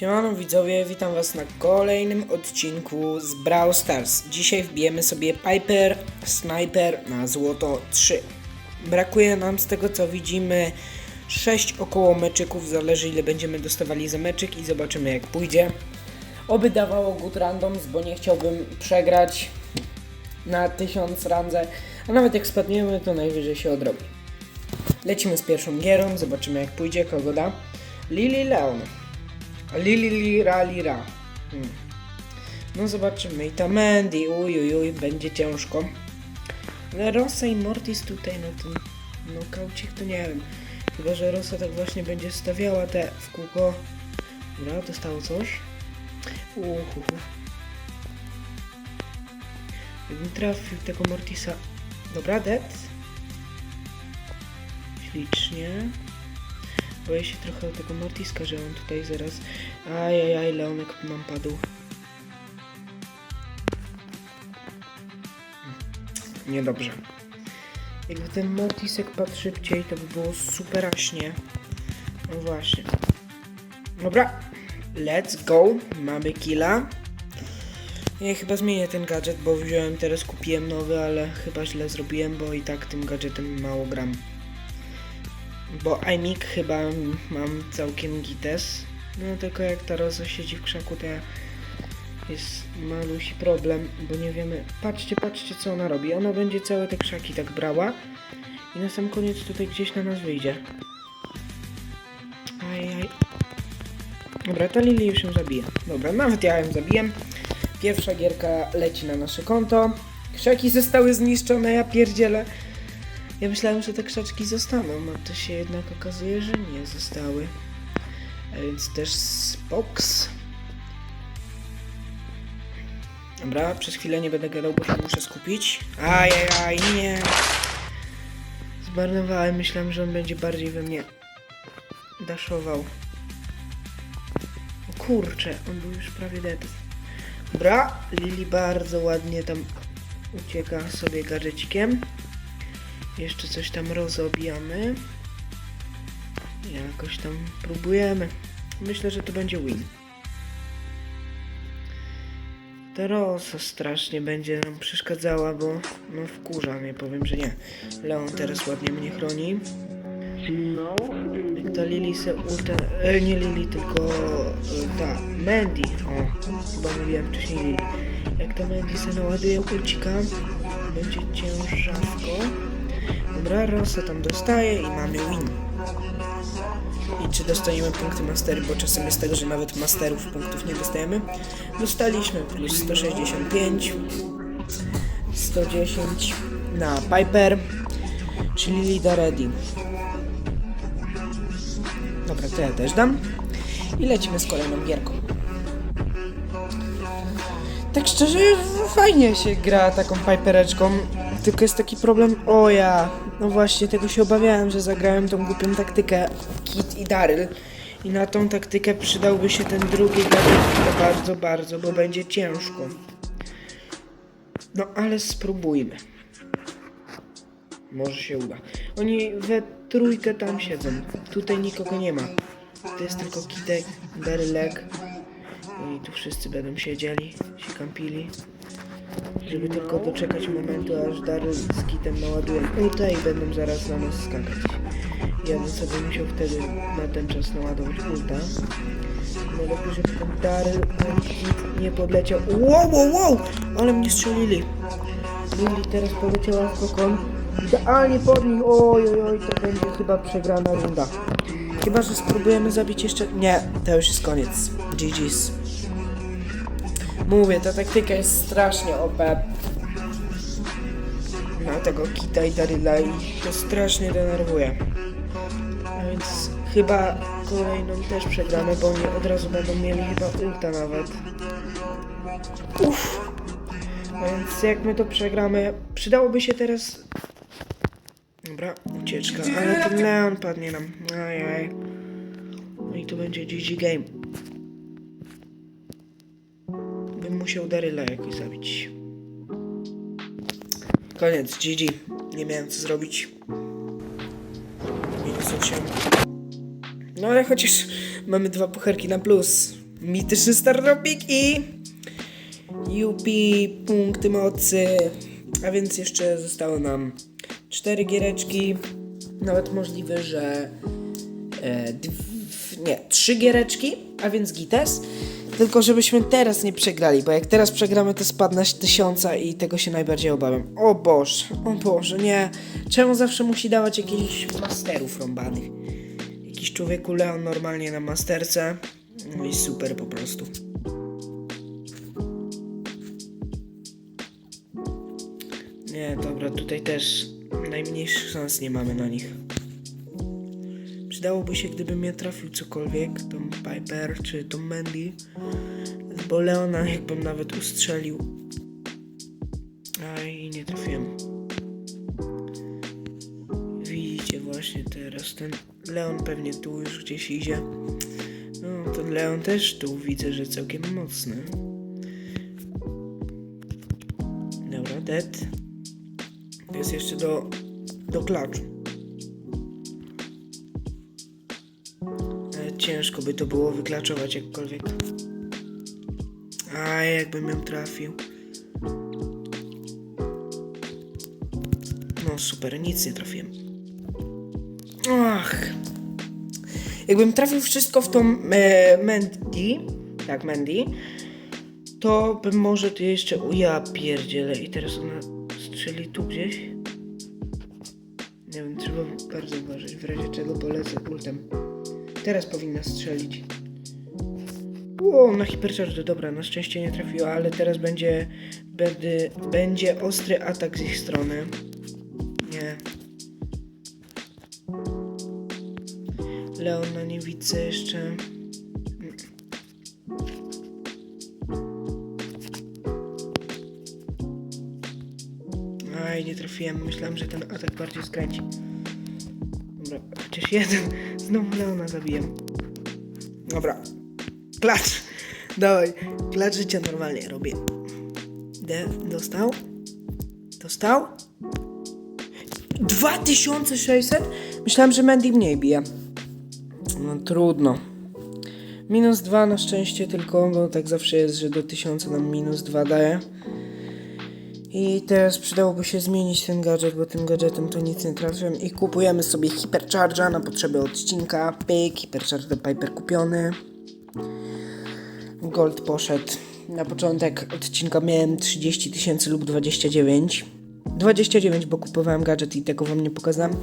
Siemano widzowie, witam was na kolejnym odcinku z Brawl Stars. Dzisiaj wbijemy sobie Piper Sniper na złoto 3. Brakuje nam z tego co widzimy 6 około meczyków, zależy ile będziemy dostawali za meczyk i zobaczymy jak pójdzie. Oby dawało good randoms, bo nie chciałbym przegrać na 1000 randze, a nawet jak spadniemy to najwyżej się odrobi. Lecimy z pierwszą gierą, zobaczymy jak pójdzie, kogo da. Lily Leon. Lili lira lira. Hmm. No zobaczymy. I ta Mandy, uj, uj, uj, będzie ciężko. Ale Rosa i Mortis tutaj na tym nokaucie to nie wiem. Chyba, że Rosa tak właśnie będzie stawiała te w kółko. Dobra, dostało coś. Uhu. Jakbym trafił tego Mortisa. Dobra, dead. Ślicznie. Boję się trochę tego Mortiska, że on tutaj zaraz... Ajajaj, Leonek nam padł. Niedobrze. Jakby ten Mortisek padł szybciej, to by było superaśnie. No właśnie. Dobra. Let's go. Mamy killa. Ja chyba zmienię ten gadżet, bo wziąłem teraz, kupiłem nowy, ale chyba źle zrobiłem, bo i tak tym gadżetem mało gram. Bo iMic chyba mam całkiem gites. No tylko jak ta Rosa siedzi w krzaku, to jest malusi problem, bo nie wiemy. Patrzcie, patrzcie co ona robi. Ona będzie całe te krzaki tak brała i na sam koniec tutaj gdzieś na nas wyjdzie. Ajaj. Dobra, ta Lili już ją zabija. Dobra, nawet ja ją zabiję. Pierwsza gierka leci na nasze konto. Krzaki zostały zniszczone, ja pierdzielę. Ja myślałem, że te krzaczki zostaną, a to się jednak okazuje, że nie zostały. A więc też spoks. Dobra, przez chwilę nie będę gadał, bo się muszę skupić. Ajajaj, nie. Zmarnowałem, myślałem, że on będzie bardziej we mnie daszował. O kurczę, on był już prawie dead. Dobra, Lili bardzo ładnie tam ucieka sobie gadżecikiem. Jeszcze coś tam rozobijamy. Jakoś tam próbujemy. Myślę, że to będzie win. Ta Rosa strasznie będzie nam przeszkadzała, bo no wkurza mnie, powiem, że nie. Leon teraz ładnie mnie chroni. Jak ta Lili se ulta... E, nie Lili, tylko e, ta Mandy. O, chyba mówiłem wcześniej Lili. Jak ta Mandy se naładuje ulcika, będzie ciężawko. Dobra, Rosa tam dostaje i mamy win. I czy dostaniemy punkty mastery, bo czasem jest tak, że nawet masterów punktów nie dostajemy. Dostaliśmy plus 165, 110 na Piper, czyli Lida Ready. Dobra, to ja też dam. I lecimy z kolejną gierką. Tak szczerze, fajnie się gra taką Pipereczką. Tylko jest taki problem, o ja, no właśnie, tego się obawiałem, że zagrałem tą głupią taktykę Kit i Daryl. I na tą taktykę przydałby się ten drugi gadżet bardzo, bardzo, bo będzie ciężko. No ale spróbujmy. Może się uda. Oni we trójkę tam siedzą. Tutaj nikogo nie ma. To jest tylko Kitek, Darylek. I tu wszyscy będą siedzieli, się kampili. Żeby tylko doczekać momentu, aż Daryl z Kitem naładują ultę i będą zaraz na nas skakać. Ja bym sobie musiał wtedy na ten czas naładować ulta. No lepiej, żeby ten Kit nie podleciał. Wow, wow, wow! Ale mnie strzelili. Lili teraz poleciała w kokon. Idealnie pod nim. Oj, oj, oj, to będzie chyba przegrana runda. Chyba, że spróbujemy zabić jeszcze... Nie, to już jest koniec. GG's. Mówię, ta taktyka jest strasznie OP. Na tego Kita i Daryla i to strasznie denerwuje. A więc chyba kolejną też przegramy, bo oni od razu będą mieli chyba ulta nawet. Uff. A więc jak my to przegramy, przydałoby się teraz... Dobra, ucieczka, ale ten Leon padnie nam. Ajaj. No i to będzie GG Game. Bym musiał Daryla jakoś zabić. Koniec, GG. Nie miałem co zrobić. Minus 8. No ale chociaż mamy dwa pucharki na plus. mityczny Starropik i Yupi punkty mocy. A więc jeszcze zostało nam cztery giereczki. Nawet możliwe, że e, nie, trzy giereczki, a więc gites. Tylko żebyśmy teraz nie przegrali, bo jak teraz przegramy, to spadnę tysiąca i tego się najbardziej obawiam. O Boże, o Boże, nie. Czemu zawsze musi dawać jakichś masterów rąbanych? Jakiś człowieku Leon normalnie na masterce. No i super po prostu. Nie, dobra, tutaj też najmniejszych szans nie mamy na nich. Przydałoby się, gdyby mnie trafił cokolwiek, tą Piper czy tą Mandy, bo Leona jakbym nawet ustrzelił. A i nie trafiłem. Widzicie właśnie teraz, ten Leon pewnie tu już gdzieś idzie. No, ten Leon też tu widzę, że całkiem mocny. Dobra, dead. To jest jeszcze do, do klaczu. Ciężko by to było wyklaczować jakkolwiek. A jakbym ją trafił. No super, nic nie trafiłem. Ach. Jakbym trafił wszystko w tą e, Mandy, tak Mandy, to bym może tu jeszcze... O ja pierdzielę i teraz ona strzeli tu gdzieś. Nie wiem, trzeba bardzo uważać, w razie czego polecę ultem. Teraz powinna strzelić. Ło, na hipercharge, dobra, na szczęście nie trafiła, ale teraz będzie, będzie, będzie ostry atak z ich strony. Nie. Leon na niewidce jeszcze. Aj, nie trafiłem. Myślałem, że ten atak bardziej skręci. Dobra, chociaż jeden. Znowu Leona zabiję. Dobra. Klacz. Dawaj. Klacz życia normalnie robię. D. Dostał? Dostał? 2600? Myślałem, że Mandy mniej bije. No trudno. Minus 2 na szczęście tylko, bo tak zawsze jest, że do 1000 nam minus 2 daje. I teraz przydałoby się zmienić ten gadżet, bo tym gadżetem to nic nie trafiłem. I kupujemy sobie Hypercharge'a na potrzeby odcinka. Pyk, Hypercharge do Piper kupiony. Gold poszedł. Na początek odcinka miałem 30 tysięcy lub 29. 29, bo kupowałem gadżet i tego wam nie pokazałem.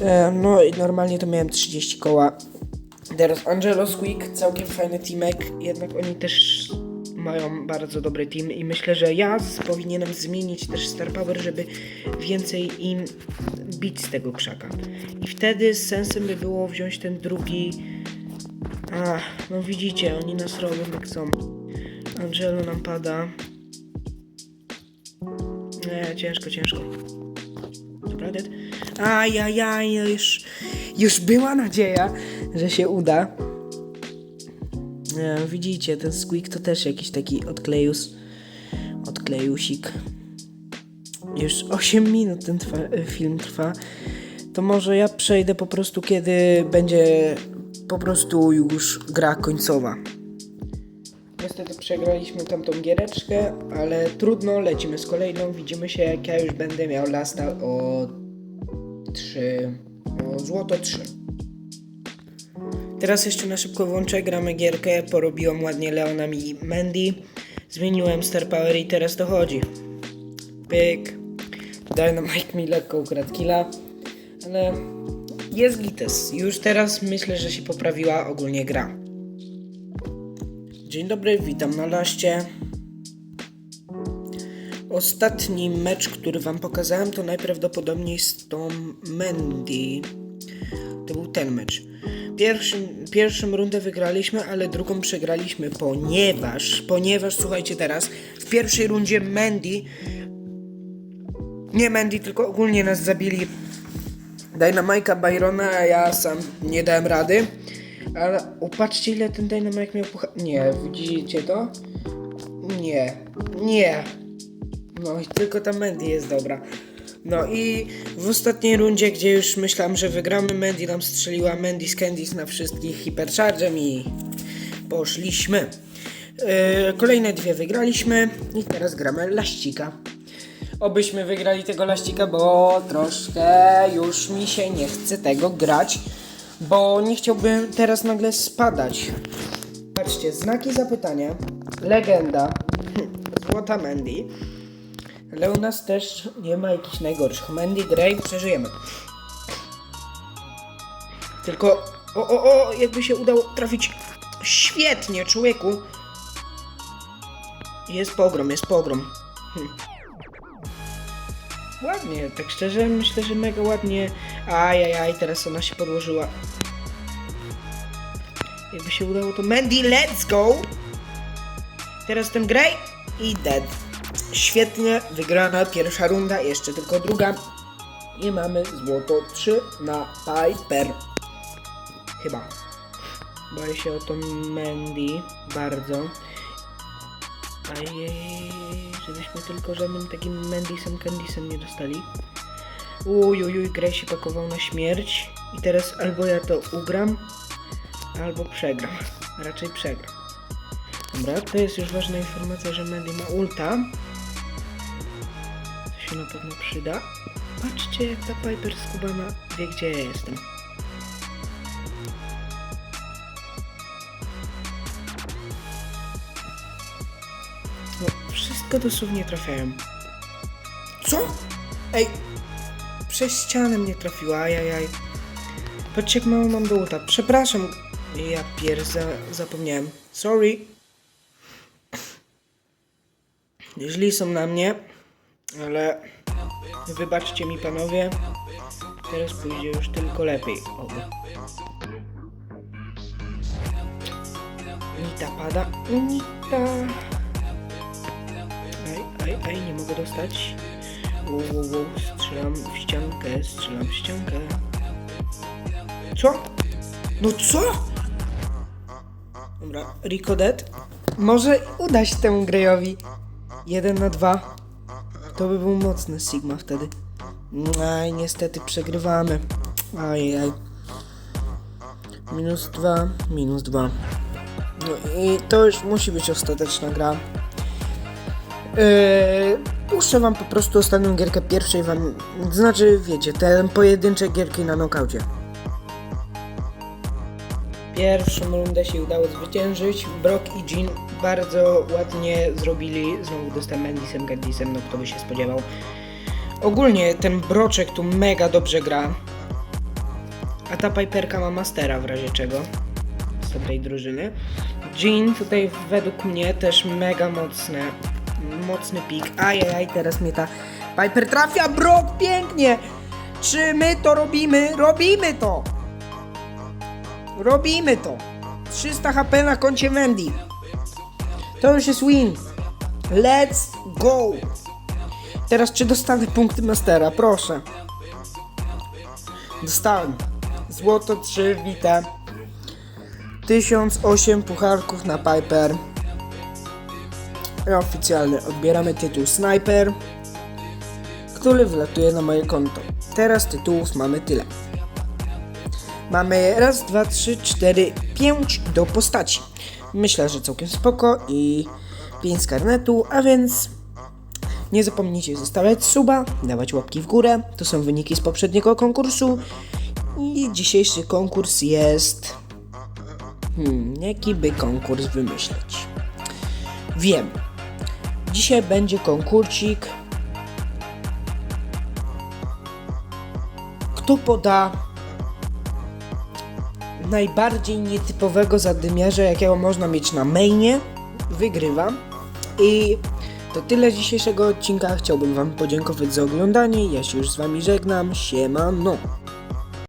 E, no i normalnie to miałem 30 koła. Teraz Angelo Squeak, całkiem fajny teamek, jednak oni też mają bardzo dobry team i myślę, że ja powinienem zmienić też Star Power, żeby więcej im bić z tego krzaka. I wtedy sensem by było wziąć ten drugi... A, no widzicie, oni nas robią jak są. Angelo nam pada. Nie, ciężko, ciężko. Dobra, dead. Ajajaj, już, już była nadzieja, że się uda. Widzicie, ten squeak to też jakiś taki odklejus. Odklejusik. Już 8 minut ten trwa, e, film trwa. To może ja przejdę po prostu, kiedy będzie po prostu już gra końcowa. Niestety przegraliśmy tamtą giereczkę, ale trudno, lecimy z kolejną. Widzimy się, jak ja już będę miał lasta o 3, o złoto 3. Teraz jeszcze na szybko włączę, gramy gierkę, porobiłem ładnie Leonami i Mandy, zmieniłem Star Power i teraz dochodzi. Pyk. Dynamite mi lekko ukradł killa, ale jest gites. Już teraz myślę, że się poprawiła ogólnie gra. Dzień dobry, witam na laście. Ostatni mecz, który wam pokazałem, to najprawdopodobniej z tą Mandy. To był ten mecz. Pierwszym, pierwszą rundę wygraliśmy, ale drugą przegraliśmy, ponieważ, ponieważ, słuchajcie teraz, w pierwszej rundzie Mandy, nie Mandy, tylko ogólnie nas zabili Dynamike'a Byrona, a ja sam nie dałem rady. Ale upatrzcie ile ten Dynamite miał pucha... Nie, widzicie to? Nie, nie. No i tylko ta Mandy jest dobra. No i w ostatniej rundzie, gdzie już myślałem, że wygramy, Mandy nam strzeliła Mandy z Candice na wszystkich Hypercharge'em i poszliśmy. Yy, kolejne dwie wygraliśmy i teraz gramy laścika. Obyśmy wygrali tego laścika, bo troszkę już mi się nie chce tego grać, bo nie chciałbym teraz nagle spadać. Patrzcie, znaki zapytania, legenda, złota Mandy, ale u nas też nie ma jakichś najgorszych. Mandy, Grey, przeżyjemy. Tylko, o, o, o, jakby się udało trafić świetnie, człowieku. Jest pogrom, jest pogrom. Hm. Ładnie, tak szczerze, myślę, że mega ładnie. Ajajaj, teraz ona się podłożyła. Jakby się udało to Mandy, let's go! Teraz ten Grey i Dead. Świetnie, wygrana pierwsza runda, jeszcze tylko druga. I mamy złoto 3 na Piper. Chyba. Boję się o to Mandy bardzo. Ajej, żebyśmy tylko żadnym takim Mandysem Candysem nie dostali. Uj, uj, uj, grę się pakował na śmierć. I teraz albo ja to ugram, albo przegram. Raczej przegram. Dobra, to jest już ważna informacja, że Mandy ma ulta. To się na pewno przyda. Patrzcie, jak ta Piper skubana wie, gdzie ja jestem. No, wszystko dosłownie trafiają. Co? Ej, przez ścianę mnie trafiła, ajajaj. Patrzcie, jak mało mam do ulta. Przepraszam. Ja pier, za, zapomniałem. Sorry źli są na mnie, ale wybaczcie mi panowie, teraz pójdzie już tylko lepiej. Oby. Nita pada, Nita. Ej, ej, ej, nie mogę dostać. Wow, wow, wow, strzelam w ściankę, strzelam w ściankę. Co? No co? Dobra, Rico Dead. Może udać się temu Grejowi. 1 na 2. To by był mocny Sigma wtedy. Aj, niestety przegrywamy. Ajaj. Minus 2, minus 2. No i to już musi być ostateczna gra. Yy, wam po prostu ostatnią gierkę pierwszej wam, znaczy wiecie, ten pojedyncze gierki na nokaucie. Pierwszą rundę się udało zwyciężyć, Brock i Jean bardzo ładnie zrobili. Znowu dostałem Mandisem, Gaddisem, no kto by się spodziewał. Ogólnie ten Broczek tu mega dobrze gra. A ta Piperka ma Mastera w razie czego. Z dobrej drużyny. Jean tutaj według mnie też mega mocne. Mocny pik. Ajajaj, teraz mnie ta Piper trafia. Brock, pięknie! Czy my to robimy? Robimy to! Robimy to! 300 HP na koncie Wendy. To już jest win. Let's go! Teraz czy dostanę punkty Mastera? Proszę. Dostałem. Złoto 3, witam. 1008 pucharków na Piper. I oficjalnie odbieramy tytuł Sniper, który wlatuje na moje konto. Teraz tytułów mamy tyle. Mamy raz, dwa, trzy, cztery, pięć do postaci. Myślę, że całkiem spoko i 5 z karnetu, a więc nie zapomnijcie zostawiać suba, dawać łapki w górę. To są wyniki z poprzedniego konkursu. I dzisiejszy konkurs jest... Hmm, jaki by konkurs wymyśleć? Wiem. Dzisiaj będzie konkursik. Kto poda najbardziej nietypowego zadymiarza, jakiego można mieć na mainie, wygrywa. I to tyle dzisiejszego odcinka. Chciałbym Wam podziękować za oglądanie. Ja się już z Wami żegnam. Siemano.